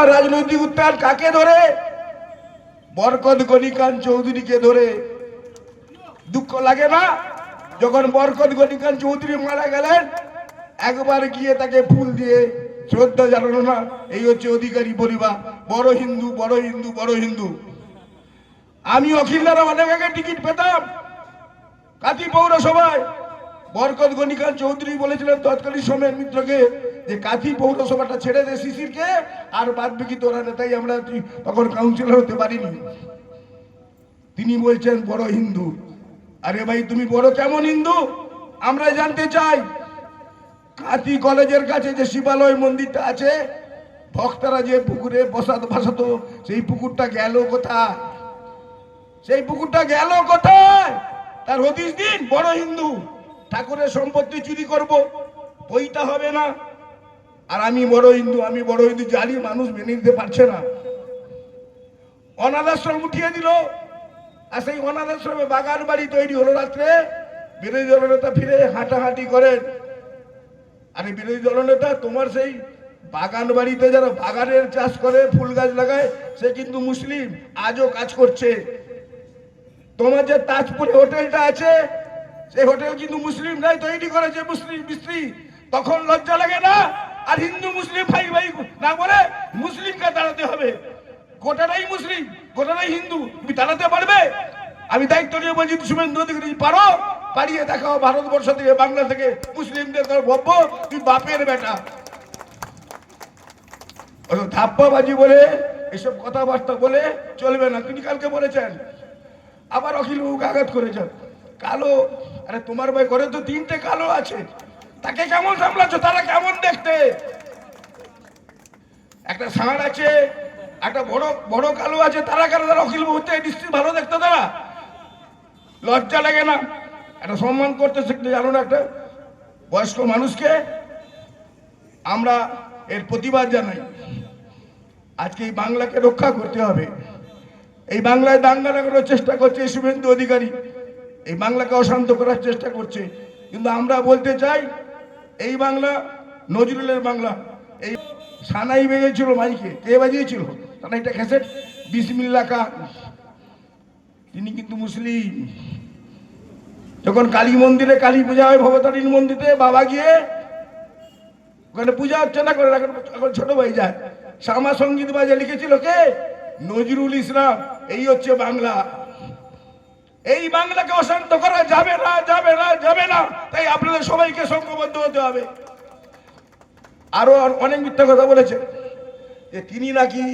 বাবার রাজনৈতিক উত্তান কাকে ধরে? বরকত গণিকান চৌধুরীকে ধরে। দুঃখ লাগে না? যখন বরকত গণিকান চৌধুরী মারা গেলেন, একবার গিয়ে তাকে ফুল দিয়ে শ্রদ্ধা জানানো না, এই হচ্ছে অধিকারী পরিবার। বড় হিন্দু বড় হিন্দু বড় হিন্দু। আমি অখিল দ্বারা অনেক আগে টিকিট পেতাম, কাতি পৌরসভায়। বরকত গণিকান চৌধুরী বলেছিলেন, তৎকালীন সময়ের মিত্রকে যে কাথি পৌরসভাটা ছেড়ে দে শিশিরকে, আর বাদ বাকি তোরা নেতাই আমরা তখন কাউন্সিলর হতে পারিনি। তিনি বলছেন, বড় হিন্দু। আরে ভাই, তুমি বড় কেমন হিন্দু? আমরা জানতে চাই কাতি কলেজের কাছে যে শিবালয় মন্দিরটা আছে, ভক্তরা যে পুকুরে বসাতো বসাতো, সেই পুকুরটা গেল কোথায়? সেই পুকুরটা গেল কোথায়? তার হদিস দিন, বড় হিন্দু। ঠাকুরের সম্পত্তি চুরি করব, বইটা হবে না। আর আমি বড় হিন্দু, আমি বড় হিন্দু, জানি মানুষ মেনে নিতে পারছে না। অনাথ আশ্রম উঠিয়ে দিল। আর সেই অনাথ আশ্রমে বাগান বাড়ি তৈরি হলো রাত্রে। বিরোধী দলনেতা ফিরে হাঁটাহাঁটি করেন। আরে বিরোধী দলনেতা তোমার সেই বাগান বাড়িতে যারা বাগানের চাষ করে, ফুল গাছ লাগায়, সে কিন্তু মুসলিম, আজও কাজ করছে। তোমার যে তাজপুরে হোটেলটা আছে, সেই হোটেল কিন্তু মুসলিম নাই, তৈরি করেছে মুসলিম মিস্ত্রি। তখন লজ্জা লাগে না? আর হিন্দু মুসলিম ভাই ভাই না বলে মুসলিমকে দাঁড়াতে হবে। গোটাটাই মুসলিম, গোটাটাই হিন্দু। তুমি দাঁড়াতে পারবে? আমি দায়িত্ব নিয়ে বলছি, শুভেন্দু অধিকারী পারো? পারিয়ে দেখাও ভারতবর্ষ থেকে, বাংলা থেকে মুসলিমদের তোর ভব্য তুই বাপের বেটা। ধাপ্পাবাজি বলে, এসব কথাবার্তা বলে চলবে না। তিনি কালকে বলেছেন, আবার অখিলবাবুকে আঘাত করেছেন। কালো, আরে তোমার ভাই ঘরে তো তিনটে কালো আছে। তাকে কেমন সামলাচ্ছ? তারা কেমন দেখতে? একটা ষাঁড় আছে, একটা বড় বড় কালো আছে, তারা কারও তারা অখিলবাবু থেকে নিশ্চয়ই ভালো দেখতে তারা লজ্জা লাগে না? একটা সম্মান করতে শিখতে জানো না একটা বয়স্ক মানুষকে? আমরা এর প্রতিবাদ জানাই। আজকে এই বাংলাকে রক্ষা করতে হবে। এই বাংলায় দাঙ্গা লাগানোর চেষ্টা করছে শুভেন্দু অধিকারী। এই বাংলাকে অশান্ত করার চেষ্টা করছে। কিন্তু আমরা বলতে চাই এই বাংলা, নজরুলের বাংলা, এই সানাই বেজেছিল মাইকে, কে বাজিয়েছিল? সানাইটা খেসেট বিসমিল্লা খান তিনি কিন্তু মুসলিম। যখন কালী মন্দিরে কালী পূজা হয়, ভবতারিণ মন্দিরে বাবা গিয়ে ওখানে পূজা হচ্ছে না করে এখন ছোট ভাই যায়। শ্যামা সংগীত বাজে, লিখেছিল কে? নজরুল ইসলাম। এই হচ্ছে বাংলা। এই বাংলাকে অশান্ত করা যাবে না তাই আপনাদের সবাইকে সংঘবদ্ধ হতে হবে। আরও অনেক মিথ্যা কথা বলেছে। যে তিনি নাকি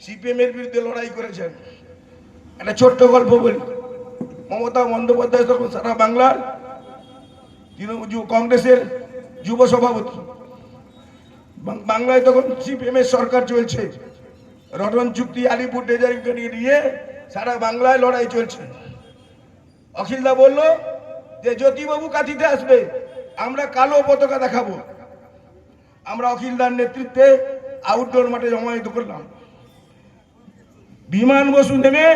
সিপিএম এর বিরুদ্ধে লড়াই করেছেন। একটা ছোট্ট গল্প বলি। মমতা বন্দ্যোপাধ্যায় তখন সারা বাংলার কংগ্রেসের যুব সভাপতি। বাংলায় তখন সিপিএম এর সরকার চলছে। রটন চুক্তি, আলিপুর ডেজারিংকে নিয়ে সারা বাংলায় লড়াই চলছে। অখিলদা বলল যে জ্যোতিবাবু কাঁথিতে আসবে, আমরা কালো পতাকা দেখাবো। আমরা অখিলদার নেতৃত্বে আউটডোর মাঠে জমায়েত করলাম। বিমান বসু নেমে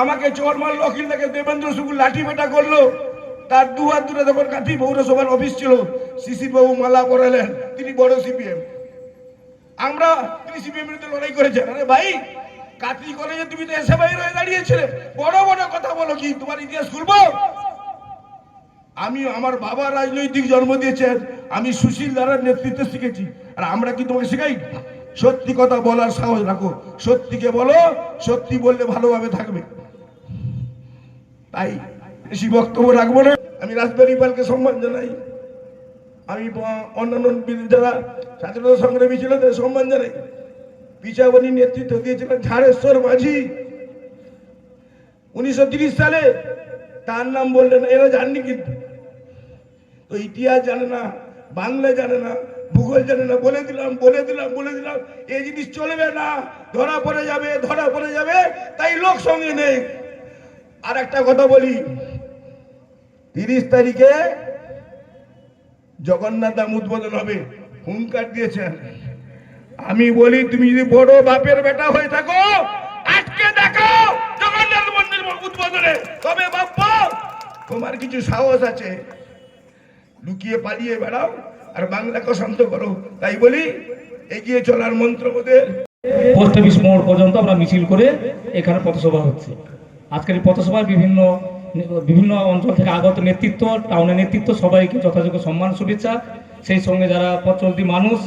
আমাকে চোর মারলো, অখিলদাকে দেবেন্দ্র শুকুর লাঠি পেটা করল। তার দু হাত দূরে যখন কাঠি পৌরসভার অফিস ছিল শিশির বাবু মালা পরালেন, তিনি বড় সিপিএম আমরা, তিনি সিপিএম বিরুদ্ধে লড়াই করেছেন। আরে ভাই কাতরি কলেজে তুমি তো এসে বাইরে দাঁড়িয়েছিলে। বড় বড় কথা বলো কি, তোমার ইতিহাস খুলবো? আমি আমার বাবা রাজনৈতিক জন্ম দিয়েছেন, আমি সুশীল দ্বারার নেতৃত্বে শিখেছি। আর আমরা কি তোমাকে শেখাই? সত্যি কথা বলার সাহস রাখো। সত্যিকে বলো, সত্যি বললে ভালোভাবে থাকবে। তাই বেশি বক্তব্য রাখব না। আমি রাজবাড়ি পালকে সম্মান জানাই। আমি অন্যান্য যারা স্বাধীনতা সংগ্রামী ছিল, তাদের সম্মান জানাই। পিছাবনী নেতৃত্ব দিয়েছিলেন ঝাড়েশ্বর মাঝি। উনিশশো সালে তার নাম বললেন এরা জাননি কিন্তু। তো ইতিহাস জানে না, বাংলা জানে না, ভূগোল জানে না, বলে দিলাম বলে দিলাম বলে দিলাম এই জিনিস চলবে না, ধরা পড়ে যাবে, ধরা পড়ে যাবে, তাই লোক সঙ্গে নেই। আর একটা কথা বলি, তিরিশ তারিখে জগন্নাথ ধাম উদ্বোধন হবে। হুঙ্কার দিয়েছেন। আমি বলি, তুমি যদি বড় বাপের বেটা হয়ে থাকো আজকে দেখো জগন্নাথ মন্দির উদ্বোধনে। তবে বাপ্পা তোমার কিছু সাহস আছে। লুকিয়ে পালিয়ে বেড়াও, আর বাংলাকে শান্ত করো। তাই বলি, এগিয়ে চলার মন্ত্রবোধের পোস্ট অফিস মোড় পর্যন্ত আমরা মিছিল করে এখানে পথসভা হচ্ছে। আজকের এই পথসভায় বিভিন্ন বিভিন্ন অঞ্চল থেকে আগত নেতৃত্ব, টাউনের নেতৃত্ব, সবাইকে যথাযোগ্য সম্মান, শুভেচ্ছা। সেই সঙ্গে যারা পথচলতি মানুষ,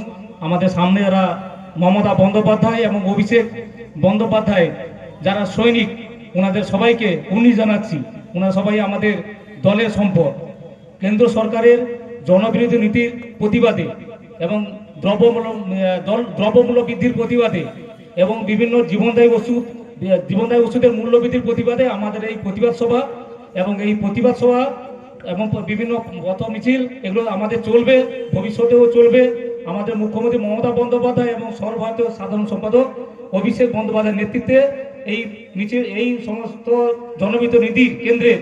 আমাদের সামনে যারা মমতা বন্দ্যোপাধ্যায় এবং অভিষেক বন্দ্যোপাধ্যায়, যারা সৈনিক, ওনাদের সবাইকে উনি জানাচ্ছি। ওনারা সবাই আমাদের দলের সম্পদ। কেন্দ্র সরকারের জনবিরোধী নীতির প্রতিবাদে এবং দ্রব্যমূল্য, দল- দ্রব্যমূল্য বৃদ্ধির প্রতিবাদে এবং বিভিন্ন জীবনদায়ী ওষুধ, জীবনদায়ী ওষুধের মূল্য বৃদ্ধির প্রতিবাদে আমাদের এই প্রতিবাদ সভা এবং এই প্রতিবাদ সভা এবং বিভিন্ন পথ মিছিল, এগুলো আমাদের চলবে, ভবিষ্যতেও চলবে। আমাদের মুখ্যমন্ত্রী মমতা বন্দ্যোপাধ্যায় এবং সর্বভারতীয় সাধারণ সম্পাদক অভিষেক বন্দ্যোপাধ্যায়ের নেতৃত্বে এই মিছিল, এই সমস্ত জনবিত নীতির কেন্দ্রে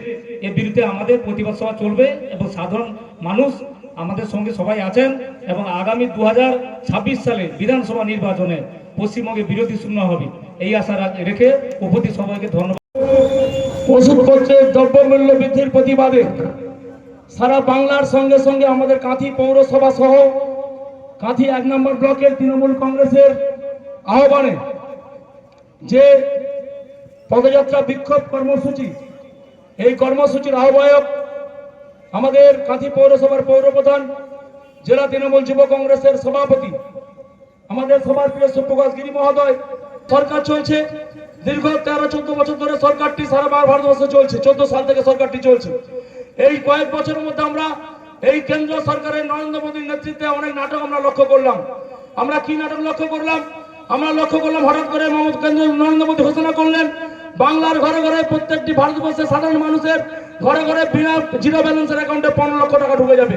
এর বিরুদ্ধে আমাদের প্রতিবাদ সভা চলবে এবং সাধারণ মানুষ আমাদের সঙ্গে সবাই আছেন এবং আগামী দু সালে বিধানসভা নির্বাচনে পশ্চিমবঙ্গে বিরোধী শূন্য হবে। এই আশা রেখে উপস্থিত সবাইকে ধন্যবাদ। ওষুধপত্রের দ্রব্যমূল্য বৃদ্ধির প্রতিবাদে। সারা বাংলার সঙ্গে সঙ্গে আমাদের কাঁথি পৌরসভা সহ কাঁথি এক নম্বর ব্লকের তৃণমূল কংগ্রেসের আহ্বানে যে পদযাত্রা বিক্ষোভ কর্মসূচি এই কর্মসূচির আহ্বায়ক আমাদের কাঁথি পৌরসভার পৌরপ্রধান জেলা তৃণমূল যুব কংগ্রেসের সভাপতি, আমাদের সবার প্রিয় সুপ্রকাশ গিরি মহোদয়। সরকার চলছে। দীর্ঘ তেরো, চোদ্দ বছর ধরে সরকারটি সারা বার ভারতবর্ষে চলছে। চোদ্দ সাল থেকে সরকারটি চলছে। এই কয়েক বছরের মধ্যে আমরা এই কেন্দ্র সরকারের নরেন্দ্র মোদীর নেতৃত্বে অনেক নাটক আমরা লক্ষ্য করলাম। আমরা কি নাটক লক্ষ্য করলাম? আমরা লক্ষ্য করলাম হঠাৎ করে কেন্দ্র নরেন্দ্র মোদী ঘোষণা করলেন বাংলার ঘরে ঘরে প্রত্যেকটি ভারতবর্ষের সাধারণ মানুষের ঘরে ঘরে বিনা জিরো ব্যালেন্সের অ্যাকাউন্টে পনেরো লক্ষ টাকা ঢুকে যাবে।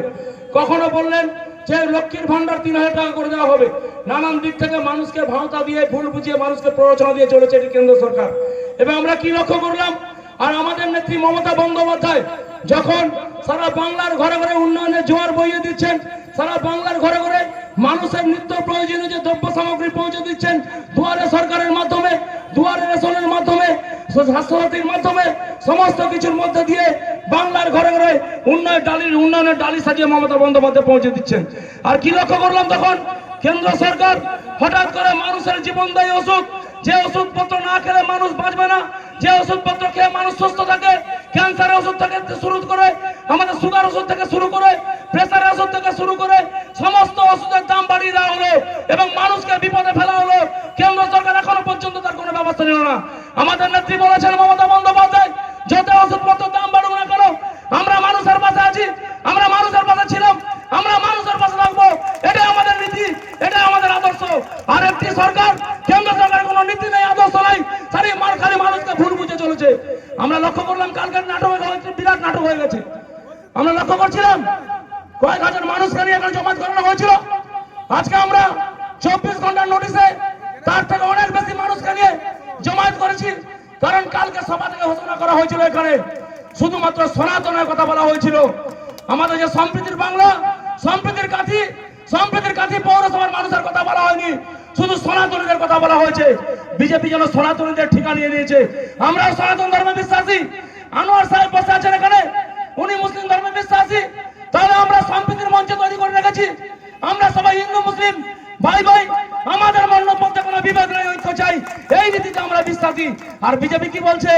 কখনো বললেন যে লক্ষ্মীর ভান্ডার তিন হাজার টাকা করে দেওয়া হবে। নানান দিক থেকে মানুষকে ভাওতা দিয়ে, ভুল বুঝিয়ে মানুষকে প্ররোচনা দিয়ে চলেছে এটি কেন্দ্র সরকার। এবং আমরা কি লক্ষ্য করলাম? আর আমাদের নেত্রী মমতা বন্দ্যোপাধ্যায় যখন সারা বাংলার ঘরে ঘরে উন্নয়নের জোয়ার বইয়ে দিচ্ছেন, সারা বাংলার ঘরে ঘরে মানুষের নিত্য প্রয়োজনীয় যে দ্রব্য সামগ্রী পৌঁছে দিচ্ছেন দুয়ারে সরকারের মাধ্যমে দুয়ারে রেশনের মাধ্যমে স্বাস্থ্যসাথীর মাধ্যমে সমস্ত কিছুর মধ্যে দিয়ে বাংলার ঘরে ঘরে উন্নয়ন ডালির উন্নয়নের ডালি সাজিয়ে মমতা বন্দ্যোপাধ্যায় পৌঁছে দিচ্ছেন। আর কি লক্ষ্য করলাম তখন? কেন্দ্র সরকার হঠাৎ করে মানুষের জীবনদায়ী ওষুধ যে ওষুধপত্র না খেলে মানুষ বাঁচবে না। যে ওষুধপত্র খেয়ে মানুষ সুস্থ থাকে, ক্যান্সারের ওষুধ থেকে শুরু করে আমাদের সুগার ওষুধ থেকে শুরু করে প্রেসারের ওষুধ থেকে শুরু করে সমস্ত ওষুধের দাম বাড়িয়ে দেওয়া হলো এবং মানুষকে বিপদে ফেলা হলো কেন্দ্র সরকার এখনও পর্যন্ত তার কোনো ব্যবস্থা নিল না আমাদের নেত্রী বলেছেন মমতা বন্দ্যোপাধ্যায় যত ওষুধপত্রের দাম বাড়ুক না কেন আমরা মানুষের পাশে আছি আমরা মানুষের পাশে ছিলাম আমরা মানুষের পাশে থাকব এটাই আমাদের নীতি এটাই আমাদের আদর্শ আর একটি সরকার কেন্দ্র সরকারের কোনো নীতি নেই আদর্শ নাই সারি মার খালি মানুষকে ভুল বুঝে চলেছে আমরা লক্ষ্য করলাম কালকের নাটক হয়ে গেছে বিরাট নাটক হয়ে গেছে। আমরা লক্ষ্য করছিলাম, কয়েক হাজার মানুষকে নিয়ে এখানে জমায়েত করানো হয়েছিল। আজকে আমরা চব্বিশ ঘণ্টার নোটিশে তার থেকে অনেক বেশি মানুষকে নিয়ে জমায়েত করেছি, কারণ কালকে সভা থেকে ঘোষণা করা হয়েছিল এখানে। শুধুমাত্র সনাতনের কথা বলা হয়েছিল। আমাদের যে সম্প্রীতির বাংলা, সম্প্রীতির কাঠি সম্প্রীতির কাঠি পৌরসভার মানুষের কথা বলা হয়নি। শুধু সনাতনীদের কথা বলা হয়েছে। বিজেপি যেন সনাতনীদের ঠিকা নিয়ে নিয়েছে। আমরাও সনাতন ধর্মে বিশ্বাসী। আনোয়ার সাহেব বসে আছেন এখানে। উনি মুসলিম ধর্মে বিশ্বাসী। তাহলে আমরা সম্প্রীতির মঞ্চ তৈরি করে রেখেছি। আমরা সবাই হিন্দু, মুসলিম। ভাই ভাই, আমাদের মধ্যে কোনো বিভেদ নেই, ঐক্য চাই। এই নীতিতে আমরা বিশ্বাসী। আর বিজেপি কি বলছে?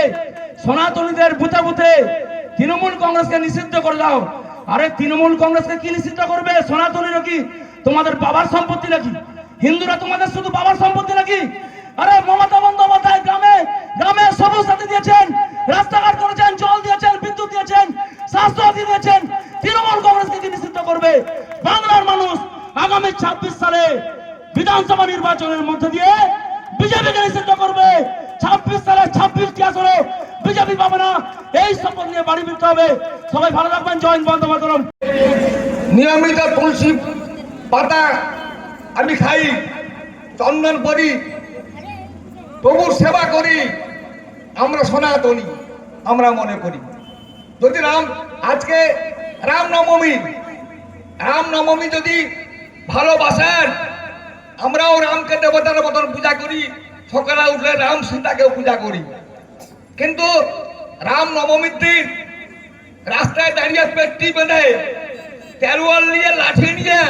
সনাতনীদের বুথে বুথে তৃণমূল কংগ্রেসকে নিষিদ্ধ করে দাও। আরে তৃণমূল কংগ্রেসকে কি নিষিদ্ধ করবে? সনাতনীরা কি তোমাদের বাবার সম্পত্তি নাকি? হিন্দুরা তোমাদের শুধু বাবার সম্পত্তি নাকি? আরে মমতা বন্দ্যোপাধ্যায় গ্রামে গ্রামে সবুজ সাথী দিয়েছেন, রাস্তাঘাট করেছেন, জল দিয়েছেন, বিদ্যুৎ দিয়েছেন স্বাস্থ্য সাথী দিয়েছেন, তৃণমূল কংগ্রেসকে কি নিষিদ্ধ করবে? বাংলার মানুষ আগামী ছাব্বিশ সালে বিধানসভা নির্বাচনের মধ্যে দিয়ে বিজেপিকে নিষিদ্ধ করবে। ছাব্বিশ সালে ছাব্বিশটি আসলে বিজেপি পাবে না। এই শপথ নিয়ে বাড়ি ফিরতে হবে। সবাই ভালো থাকবেন। জয়েন বন্ধ মাতরম। নিয়মিত তুলসী পাতা আমি খাই, চন্দন করি প্রভুর সেবা করি, আমরা সনাতনী, আমরা মনে করি। যদি রাম, আজকে রামনবমী রামনবমী যদি ভালোবাসেন, আমরাও রামকে দেবতার মতন পূজা করি, সকালে উঠলে রাম সীতাকেও পূজা করি। কিন্তু রাম নবমীর দিন রাস্তায় দাঁড়িয়ে পেটটি বেঁধে, তেরোয়াল নিয়ে লাঠি নিয়ে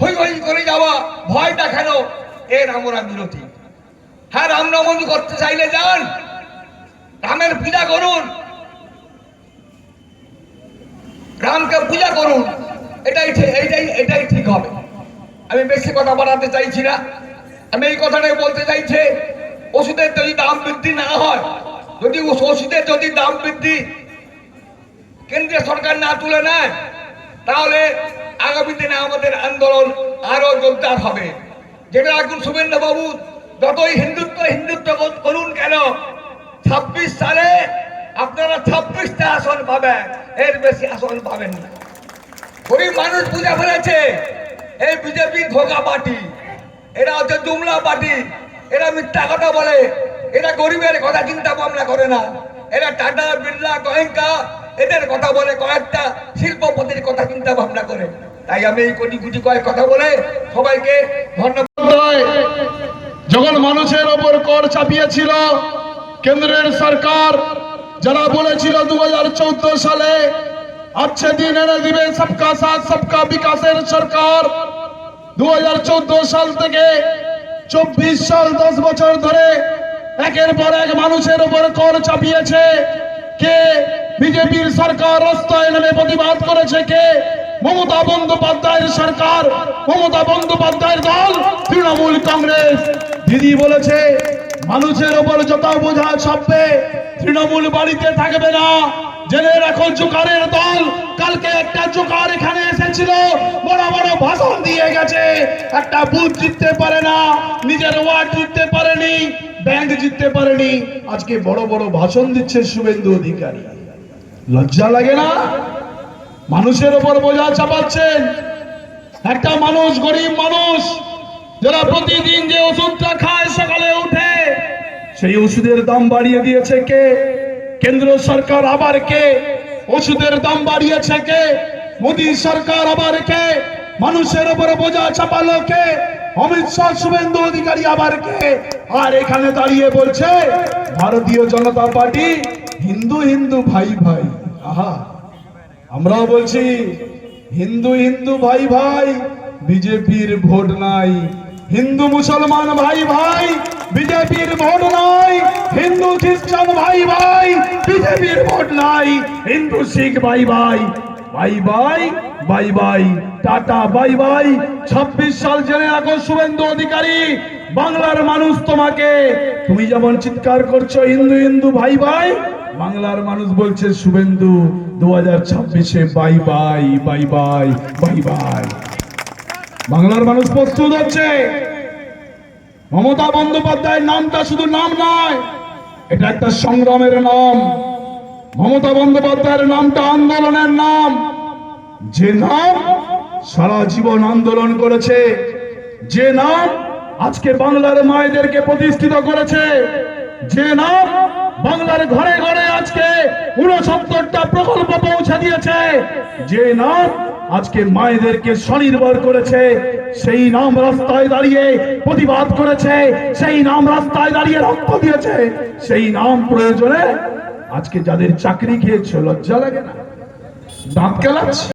হই হই করে যাওয়া, ভয় দেখানো এর আমরা বিরোধী হ্যাঁ রামনবমী করতে চাইলে যান। রামের পূজা করুন। রামকে পূজা করুন। এটাই ঠিক এইটাই এটাই ঠিক হবে। আমি বেশি কথা বাড়াতে চাইছি না। আমি এই কথাটাই বলতে চাইছি, ওষুধের যদি দাম বৃদ্ধি না হয়, যদি ওষ- ওষুধের যদি দাম বৃদ্ধি কেন্দ্রীয় সরকার না তুলে নেয় তাহলে আগামী দিনে আমাদের আন্দোলন আরও জোরদার হবে। যেটা এখন শুভেন্দু বাবু, যতই হিন্দুত্ব হিন্দুত্ব কর- করুন কেন, ছাব্বিশ সালে আপনারা ছাব্বিশটা আসন পাবেন, এর বেশি আসন পাবেন না। গরিব মানুষ বুঝে ফেলেছে এই বিজেপি ধোকা পার্টি, এরা হচ্ছে জুমলা পার্টি, এরা মিথ্যা কথা বলে, এরা গরিবের কথা চিন্তা ভাবনা করে না, এরা টাটা, বিড়লা গোয়েঙ্কা এদের কথা বলে কয়েকটা শিল্পপতির কথা চিন্তা ভাবনা করে। তাই আমি এই কোটি কোটি কয়েক কথা বলে সবাইকে ধন্যবাদ। যখন মানুষের ওপর কর চাপিয়েছিল কেন্দ্রের সরকার, যারা বলেছিল দু সালে আচ্ছে দিন এনে দিবে সবকা সাথ, সবকা বিকাশের সরকার দুই হাজার চোদ্দ সাল থেকে চব্বিশ সাল দশ বছর ধরে একের পর এক মানুষের উপর কর চাপিয়েছে কে? বিজেপির সরকার রাস্তায় নেমে প্রতিবাদ করেছে কে? মমতা বন্দ্যোপাধ্যায়ের সরকার। মমতা বন্দ্যোপাধ্যায়ের দল, তৃণমূল কংগ্রেস। দিদি বলেছে, মানুষের ওপর যত বোঝা চাপবে তৃণমূল বাড়িতে থাকবে না। জেনে রাখো, জোকারের দল। কালকে একটা জোকার এখানে এসেছিল, বড় বড় ভাষণ দিয়ে গেছে। একটা বুথ জিততে পারে না, নিজের ওয়ার্ড জিততে পারেনি, ব্যাংক জিততে পারেনি। আজকে বড় বড় ভাষণ দিচ্ছে শুভেন্দু অধিকারী। লজ্জা লাগে না? মানুষের ওপর বোঝা চাপাচ্ছেন। একটা মানুষ, গরিব মানুষ, যারা প্রতিদিন যে ওষুধটা খায়, সকালে উঠে, সেই ওষুধের দাম বাড়িয়ে দিয়েছে কে? কেন্দ্র সরকার আবার কে? ওষুধের দাম বাড়িয়েছে কে? মোদী সরকার আবার কে? মানুষের উপরে বোঝা চাপালো কে? অমিত শাহ, শুভেন্দু অধিকারী আবার কে? আর এখানে দাঁড়িয়ে বলছে, ভারতীয় জনতা পার্টি হিন্দু হিন্দু ভাই ভাই। আহা, আমরাও বলছি হিন্দু হিন্দু ভাই ভাই, বিজেপির ভোট নাই। হিন্দু মুসলমান ভাই ভাই, বিজেপির ভোট নাই। হিন্দু খ্রিস্টান ভাই ভাই, বিজেপির ভোট নাই। হিন্দু শিখ ভাই ভাই bye bye bye bye tata bye bye ছাব্বিশ সাল জেনে রাখো শুভেন্দু অধিকারী। বাংলার মানুষ তোমাকে। তুমি যেমন চিৎকার করছ, হিন্দু হিন্দু, ভাই ভাই, বাংলার মানুষ বলছে, শুভেন্দু দু হাজার ছাব্বিশে bye bye bye bye bye bye. বাংলার মানুষ প্রস্তুত হচ্ছে। মমতা বন্দ্যোপাধ্যায়ের নামটা শুধু নাম নয়, এটা একটা সংগ্রামের নাম। মমতা বন্দ্যোপাধ্যায়ের নামটা আন্দোলনের নাম। যে নাম সারা জীবন আন্দোলন করেছে, যে নাম আজকে বাংলার মায়েদেরকে প্রতিষ্ঠিত করেছে। যে নাম বাংলার ঘরে ঘরে আজকে উনসত্তরটা প্রকল্প পৌঁছে দিয়েছে। যে নাম আজকে মায়েদেরকে স্বনির্ভর করেছে, সেই নাম রাস্তায় দাঁড়িয়ে প্রতিবাদ করেছে, সেই নাম রাস্তায় দাঁড়িয়ে রক্ত দিয়েছে। সেই নাম প্রয়োজনে আজকে যাদের চাকরি খেয়েছে, লজ্জা লাগে না। দাঁত কেলাচ্ছে।